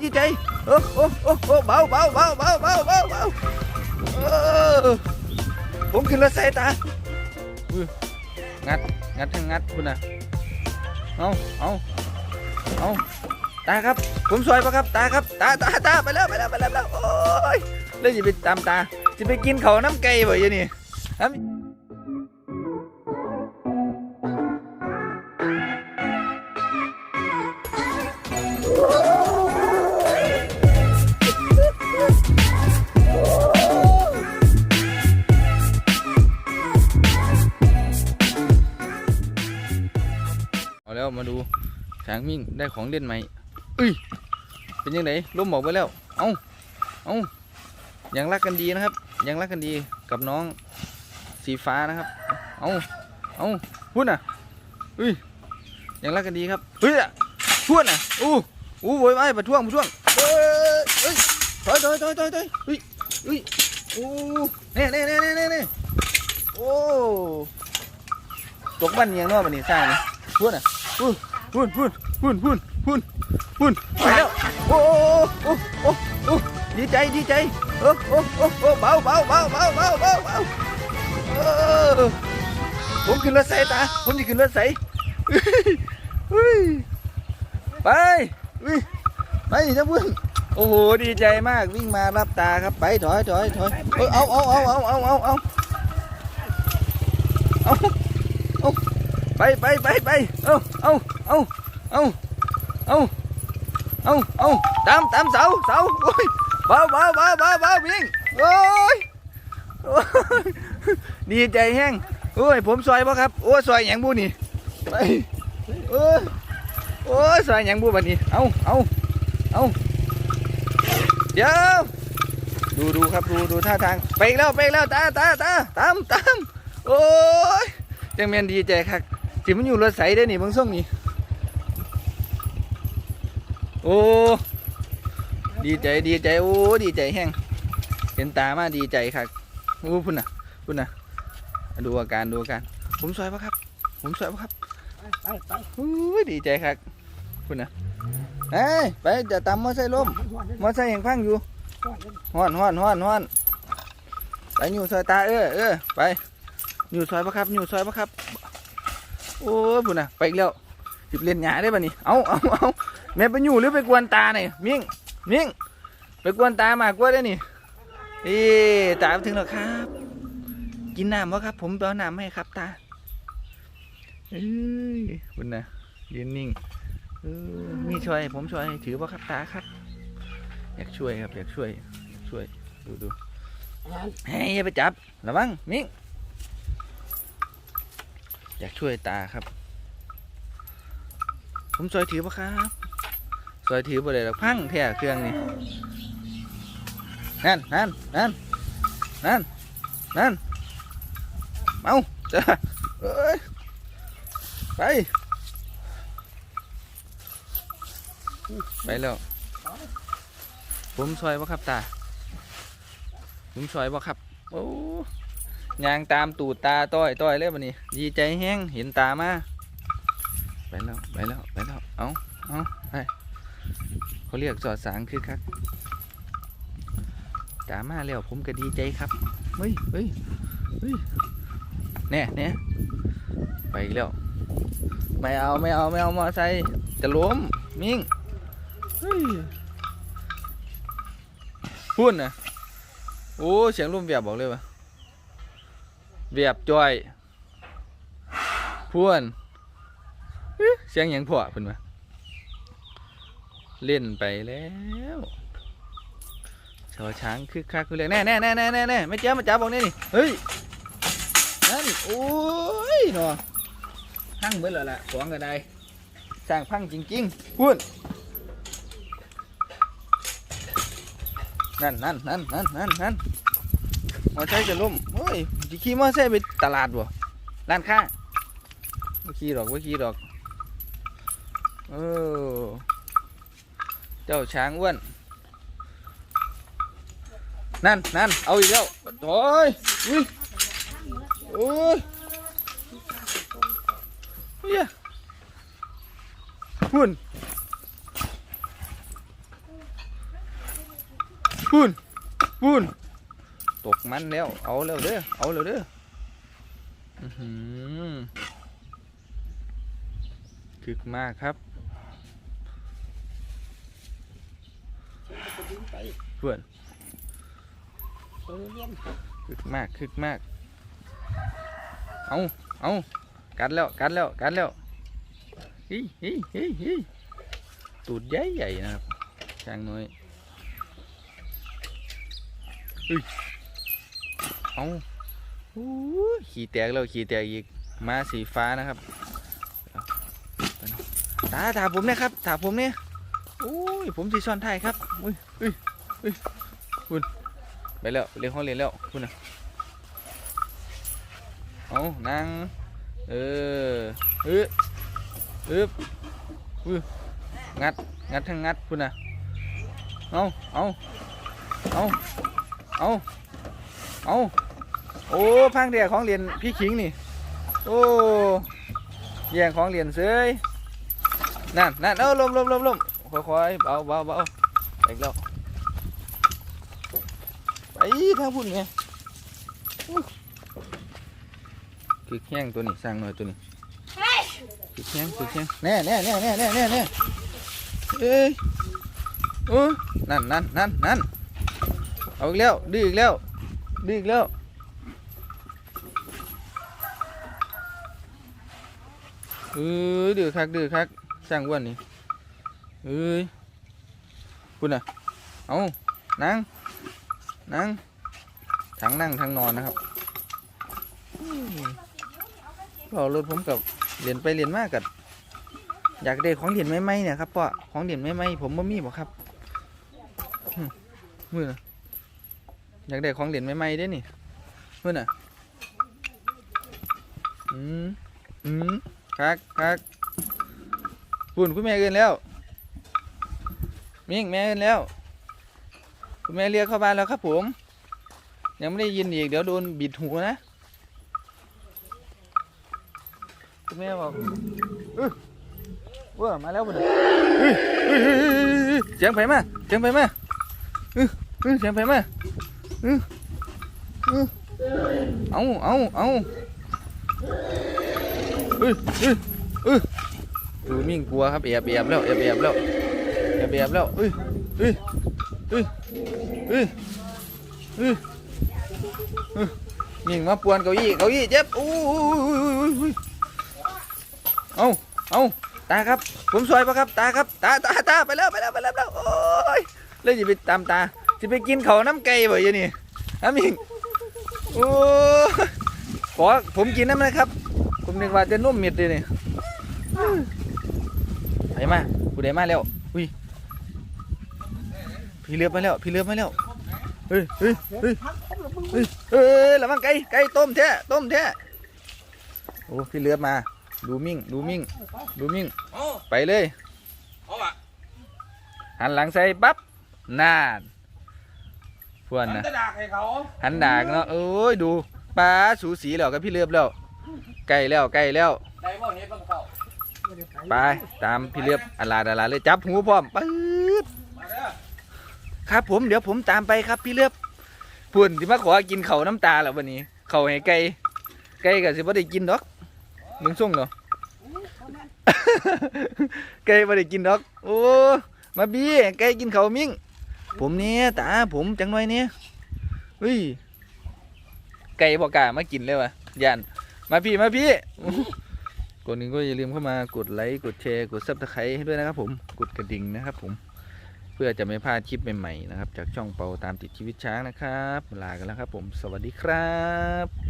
ดีใจโอ้โอ้โอ้โอ้เบาเบาเบาเบาเบาเบาเบาเออผมขึ้นรถใส่ตาอุ้ยงัด งัดทั้งงัดคุณน่ะเอาเอาเอาตาครับ ผมซอยปะครับตาครับตาตาตาไปแล้วไปแล้วไปแล้วไปแล้วโอ้ยแล้วจะไปตามตาจะไปกินเขาวน้ำไก่บ่อยางนี่ มาดูช้างมิ่งได้ของเล่นใหม่เอ้ยเป็นยังไงล้มบอกไปแล้ว เอาเอายังรักกันดีนะครับ ยังรักกันดีกับน้องสีฟ้านะครับ เอาเอาพูดน่ะเฮ้ยยังรักกันดีครับเฮ้ยอะพูดน่ะอู้อู้โวยวายปะท้วงปะท้วงเฮ้ยเฮ้ยถอยถอยถอยถอยถอยเฮ้ยเฮ้ยโอ้เน่เน่เน่เน่เน่เน่โอ้ ตกบ้านเนียงเนาะบันนี้สร้างนี่พุ่นอะพุ่นพุ่นพุ่นพุ่นพุ่นพุ่นพุ่นไปแล้วโอ้โอ้โอ้โอ้ดีใจดีใจโอ้โอ้โอ้โอ้เบาเบาเบาเบาเบาเบาเบาผมขึ้นรถใส่ตาผมจะขึ้นรถใส่ไปไปจ้าพุ่นโอ้โหดีใจมากวิ่งมารับตาครับไปถอยถอยถอยเอาเอาเอาเอาเอาเอาเอา ไปไปไปไปเอาเอาเอาเอาเอาเอาเอาตามตามเสาเสาโอ้ยเบาเบาเบาเบาเบาวิ่งโอ้ยดีใจแห้งโอ้ยผมซอยป่ะครับโอ้ยซอยหยังบูนี่ไปโอ้ยโอ้ยซอยหยังบูบัดนี้เอาเอาเอาเดี๋ยวดูดูครับดูดูท่าทางไปแล้วไปแล้วตาตาตาตามตามโอ้ยจังแม่นดีใจครับ สิมันอยู่รถใสได้นี่บางส่งนี่โอ้ดีใจดีใจโอ้ดีใจแห้งเห็นตามาดีใจครับโอ้พุ่นน่ะพุ่นน่ะดูอาการดูอาการผมสวยปะครับ ผมสวยปะครับไปไปโอ้ยดีใจครับพุ่นน่ะเฮ้ยไปจะตามมอไซค์ล้มมอไซค์ยังพังอยู่ฮ้อนฮ้อนฮ้อนฮ้อนไปอยู่ซอยตาเออเออไปอยู่ซอยปะครับอยู่ซอยปะครับ โอ้ยพุ่นน่ะไปอีกแล้วจิบเล่นหยาได้ป่ะนี่เอาเอาเอาแม่ไปอยู่หรือไปกวนตาเนี่ยมิ่งมิ่งไปกวนตามากกว่าได้อนี่เอ๊ะตาไปถึงแล้วครับ กินน้ำวะครับ ผมไปเอาน้ำให้ครับตาเอ้ยพุ่นน่ะยืนนิ่งเออมีช่วย ผมช่วยถือว่าครับตาครับ อยากช่วยครับ อยากช่วยอยากช่วย ดูดูเฮ้ยอย่าไปจับระวังมิ่ง อยากช่วยตาครับ ผมซอยถือปะครับซอยถือบ่ได้หรอกพังแท้เครื่องนี่นั่นนั่นนั่นนั่นนั่นเอาจ้าเอ้ยไป ไปแล้ว ผมซอยปะครับตา ผมซอยปะครับ โอ้ ยางตามตูดตาต้อยต้อยเลยวันนี้ดีใจแห้งเห็นตามาไปแล้วไปแล้วไปแล้วเอาเอาไปเขาเรียกสอดสางคือครับตามาแล้วผมก็ดีใจครับเฮ้ยเฮ้ยเฮ้ยแน่แน่ไปอีกแล้วไม่เอาไม่เอาไม่เอามอไซค์จะล้มมิ่งเฮ้ยพูดนะโอ้เสียงลมแบบบอกเลยวะ เวียบจ้อยพวนเสียงยังพอเพิ่นว่าเล่นไปแล้วชอช้างคึกคักคือเรียแน่แน่แน่แน่แน่แน่ไม่เจ้ามาจับบอกนี่นี่เฮ้ยนั่นโอ้ยเนาะพังเบิดแล้วล่ะของก็ได้สร้างพังจริงๆพูนนั่นนั่นนั่นนั่นนั่นนั่น มอไซค์จะล่มเฮ้ยจะขี่มอไซค์ไปตลาดบ่ร้านค้าไม่ขี่ดอกไม่ขี่ดอกเออเจ้าช้างอ้วนนั่นนั่นเอาอีกแล้วโอ้ยอุ้ยโอ้ยเฮียหุ่นพูนพูน ตกมันแล้ว เอาแล้วเด้อ เอาแล้วเด้ออื้อหือคึกมากครับเพื่อนคึกมากคึกมาก เอาเอากัดแล้วกัดแล้วกัดแล้วฮิฮิฮิฮิตูดใหญ่ใหญ่นะครับช้างน้อยเฮ้ย เอาอู้ยขี่แตกแล้วขี่แตกอีกมาสีฟ้านะครับตาถามผมเนี่ยครับถามผมเนี่ยโอ้ยผมสีซ้อนไทยครับอุ้ยอุ้ยอุ้ยคุณไปแล้วเรียนห้องเรียนแล้วคุณนะเอานั่งเออฮึบฮึบฮึงัดงัดทั้งงัดคุณน่ะเอาเอาเอาเอาเอา โอ้พังเดียของเรียนพี่ขิงนี่ โอ้แย่งของเรียนเสยนั่นนั่นเอาลมลมลมลมค่อยๆเบาเบาเบาไปอีกแล้วไปทางพุ่นไงคือแข้งตัวนี้สร้างหน่อยตัวนี้คือแข้งคือแข้งแน่แน่แน่แน่แน่แน่แน่เอ้ยโอ้นั่นนั่นนั่นนั่นเอาอีกแล้วดื้ออีกแล้วดื้ออีกแล้ว เอ้ยดื้อคักดื้อคักสร้างอ้นนี่เอ้ยคุณน่ะเอานั่งนั่งทั้งนั่งทั้งนอนนะครับก็รถผมกับเหรียญไปเหรียญมากกับอยากได้ของเหรียญไม่ไหมเนี่ยครับพ่อของเหรียญไม่ไหมผมบ่มีบ่ครับมือน่ะอยากได้ของเหรียญไม่ไหมได้นี่มือน่ะอืมอืม คักคักปุ่นคุณแม่เกินแล้ว มิ่งแม่เกินแล้ว คุณแม่เรียกเข้าบ้านแล้วครับผม ยังไม่ได้ยินอีกเดี๋ยวโดนบิดหูนะคุณแม่บอกเอ้ยว่ามาแล้วบ่เนี่เสียงไผมาเสียงไผมาเอ้ยเอ้ยเสียงไผมาเอ้ยเอ้ยเอาเอาเอา เอ้ยเอ้ยเอ้ยมิ่งกลัวครับแอบแอบแล้วแอบแอบแล้วแอบแอบแล้วเอ้ยเอ้ยเอ้ยเอ้ยเอ้ยเอ้ยมิ่งมาปวนเก้าอี้เก้าอี้เจ็บอู้เอาเอาตาครับ ผมซอยปะครับตาครับตาตาตาไปแล้วไปแล้วไปแล้วแล้วโอ้ยเลยจะไปตามตาจะไปกินเขาน้ำไก่บ่อยนี่น้ำมิงโอ้ขอผมกินน้ำนะครับ ผมนึกว่าจะนุ่มมิดเลยนี่ไปมาผู้ใดมาแล้วอุ้ยพี่เลือบมาแล้วพี่เลือบมาแล้วเฮ้ยเฮ้ยเฮ้ยพักเขาหรือมึงเฮ้ยเฮ้ยระวังไก่ไก่ต้มแท้ต้มแท้โอ้พี่เลือบมาดูมิ่งดูมิ่งดูมิ่งโอ้ไปเลยเอาอะหันหลังใส่ปั๊บนานพวนมันนะจะด่าให้เขาหันดากเนาะโอ้ยดูปลาสูสีแล้วกับพี่เลือบแล้ว ใกล้แล้วใกล้แล้ว ได้บ่เฮ็ดบังเขาไม่ได้ไปไปตามพี่เลือบอลาดอลาเลยจับหูพร้อมปื๊ดมาเด้อครับผมเดี๋ยวผมตามไปครับพี่เลือบพุ่นที่มาขอกินเขาวน้ำตาแล้ววันนี้ เขาให้ไก่ไก่ก็สิบ่ได้กินดอกมึงส่งเหรอไก่บ่ได้กินดอก โอ้มาบี้ไก่กินเขาวมิ่งผมเนี่ยตาผมจังหน่อยเนี่ยเฮ้ยไก่บอกกล้ามากินเลยวะยัน มาพี่มาพี่กดนหนึ่งก็อย่าลืมเข้ามากดไลค์กดแชร์กดซับสไครต์ให้ด้วยนะครับผมกดกระดิ่งนะครับผมเพื่อจะไม่พลาดคลิปใหม่ๆนะครับ จากช่องเปาตามติดชีวิตช้างนะครับ ลากันแล้วครับผมสวัสดีครับ